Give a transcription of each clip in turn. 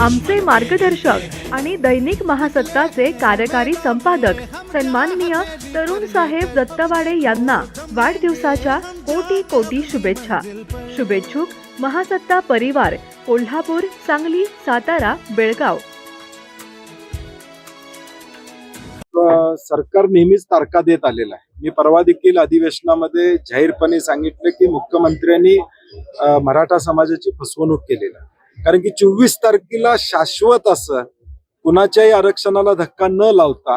आमचे मार्गदर्शक आणि दैनिक महासत्ताचे कार्यकारी संपादक सन्माननीय तरुण साहेब दत्तवाडे यांना वाढदिवसाच्या कोटी कोटी शुभेच्छा. शुभेच्छुक महासत्ता परिवार कोल्हापूर सांगली सातारा बेळगाव. सरकार नेहमीच तारखा देत आलेला आहे. मी परवा देखील अधिवेशनामध्ये जाहीरपणे सांगितलं की मुख्यमंत्र्यांनी मराठा समाजाची फसवणूक केलेली आहे. कारण की चोवीस तारखेला शाश्वत असं कुणाच्याही आरक्षणाला धक्का न लावता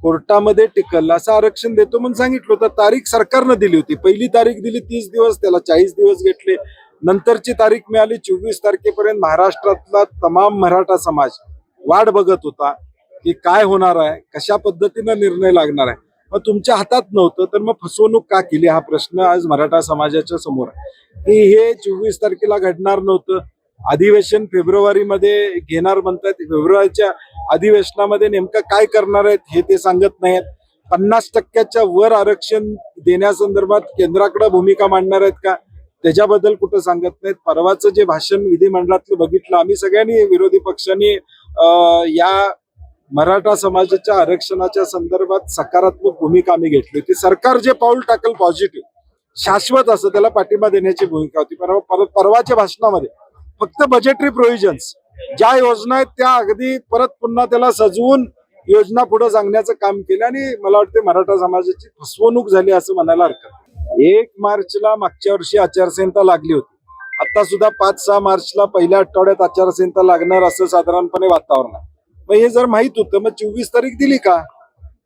कोर्टामध्ये टिकल असं आरक्षण देतो म्हणून सांगितलं होतं. तारीख सरकारनं दिली होती. पहिली तारीख दिली तीस दिवस त्याला चाळीस दिवस घेतले. नंतरची तारीख मिळाली चोवीस तारखेपर्यंत महाराष्ट्रातला तमाम मराठा समाज वाट बघत होता की काय होणार आहे कशा पद्धतीनं निर्णय लागणार आहे. मग तुमच्या हातात नव्हतं तर मग फसवणूक का केली? हा प्रश्न आज मराठा समाजाच्या समोर आहे. की हे चोवीस तारखेला घडणार नव्हतं. अधिवेशन फेब्रुवारीमध्ये घेणार म्हणतात. फेब्रुवारीच्या अधिवेशनामध्ये नेमकं काय करणार आहेत हे ते सांगत नाहीत. पन्नास टक्क्याच्या वर आरक्षण देण्यासंदर्भात केंद्राकडे भूमिका मांडणार आहेत का? त्याच्याबद्दल कुठं सांगत नाहीत. परवाचं जे भाषण विधिमंडळातलं बघितलं. आम्ही सगळ्यांनी विरोधी पक्षांनी या मराठा समाजाच्या आरक्षणाच्या संदर्भात सकारात्मक भूमिका आम्ही घेतली होती. सरकार जे पाऊल टाकल पॉझिटिव्ह शाश्वत असं त्याला पाठिंबा देण्याची भूमिका होती. परवा पर- परवाच्या भाषणामध्ये फक्त बजेटरी प्रोव्हिजन्स ज्या योजना आहेत त्या अगदी परत पुन्हा त्याला सजवून योजना पुढे सांगण्याचं काम केलं आणि मला वाटते मराठा समाजाची फसवणूक झाली असं म्हणायला हरकत एक मार्चला मागच्या वर्षी आचारसंहिता लागली होती. आता सुद्धा पाच सहा मार्चला पहिल्या आठवड्यात आचारसंहिता लागणार असं साधारणपणे वातावरण आहे. मग हे जर माहीत होतं मग चोवीस तारीख दिली का?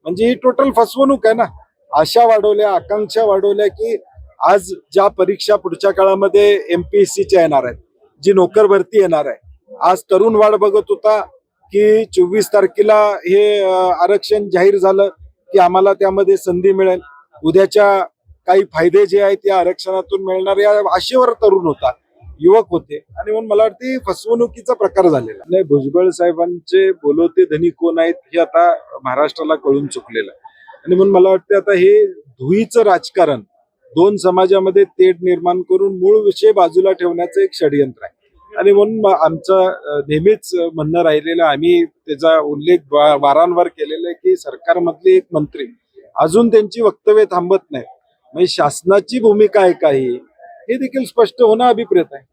म्हणजे ही टोटल फसवणूक आहे ना. आशा वाढवल्या आकांक्षा वाढवल्या की आज ज्या परीक्षा पुढच्या काळामध्ये एमपीएससीच्या येणार आहेत जी नोकर भरती येणार आहे. आज तरुण वाढ बघत होता की चोवीस तारखेला हे आरक्षण जाहीर झालं की आम्हाला त्यामध्ये संधी मिळेल. उद्याच्या काही फायदे जे आहेत या आरक्षणातून मिळणार या आशेवर तरुण होता युवक होते. आणि म्हणून मला वाटते फसवणुकीचा प्रकार झालेला नाही भुजबळ साहेबांचे बोलवते धनी कोण आहेत हे आता महाराष्ट्राला कळून चुकलेलं आहे. आणि म्हणून मला वाटते आता हे धुईचं राजकारण दोन समाजामध्ये तेढ निर्माण करून मूळ विषय बाजूला ठेवण्याचं एक षडयंत्र आहे. आणि म्हणून आमचं नेहमीच म्हणणं राहिलेलं. आम्ही त्याचा उल्लेख वारंवार केलेला आहे की सरकारमधले एक मंत्री अजून त्यांची वक्तव्य थांबत नाही म्हणजे शासनाची भूमिका आहे काही हे देखील स्पष्ट होणं अभिप्रेत आहे.